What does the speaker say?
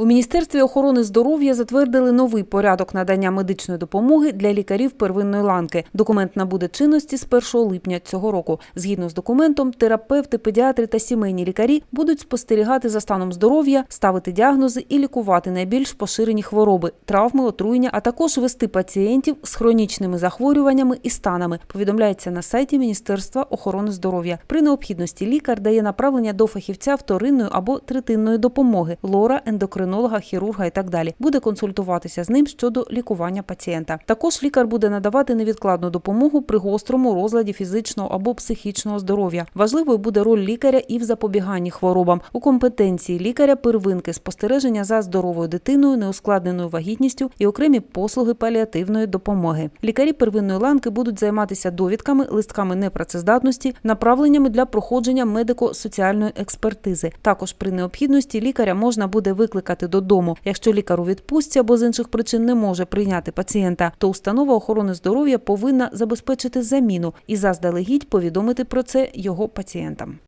У міністерстві охорони здоров'я затвердили новий порядок надання медичної допомоги для лікарів первинної ланки. Документ набуде чинності з 1 липня цього року. Згідно з документом, терапевти, педіатри та сімейні лікарі будуть спостерігати за станом здоров'я, ставити діагнози і лікувати найбільш поширені хвороби, травми, отруєння, а також вести пацієнтів з хронічними захворюваннями і станами. Повідомляється на сайті Міністерства охорони здоров'я. При необхідності лікар дає направлення до фахівця вторинної або третинної допомоги лора, ендокринолога, хірурга і так далі. Буде консультуватися з ним щодо лікування пацієнта. Також лікар буде надавати невідкладну допомогу при гострому розладі фізичного або психічного здоров'я. Важливою буде роль лікаря і в запобіганні хворобам у компетенції лікаря первинки спостереження за здоровою дитиною, неускладненою вагітністю і окремі послуги паліативної допомоги. Лікарі первинної ланки будуть займатися довідками, листками непрацездатності, направленнями для проходження медико-соціальної експертизи. Також при необхідності лікаря можна буде викликати додому. Якщо лікар у відпустці або з інших причин не може прийняти пацієнта, то установа охорони здоров'я повинна забезпечити заміну і заздалегідь повідомити про це його пацієнтам.